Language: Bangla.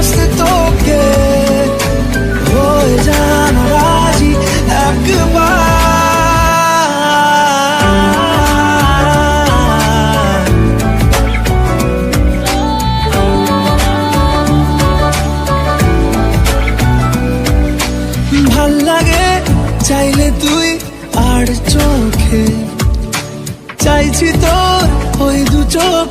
বাঁচতে তোকে। হয়ে জানো রাজি একবার লাগে চাইলে তুই আর চোখে। চাইছি তোর ওই দু চোখ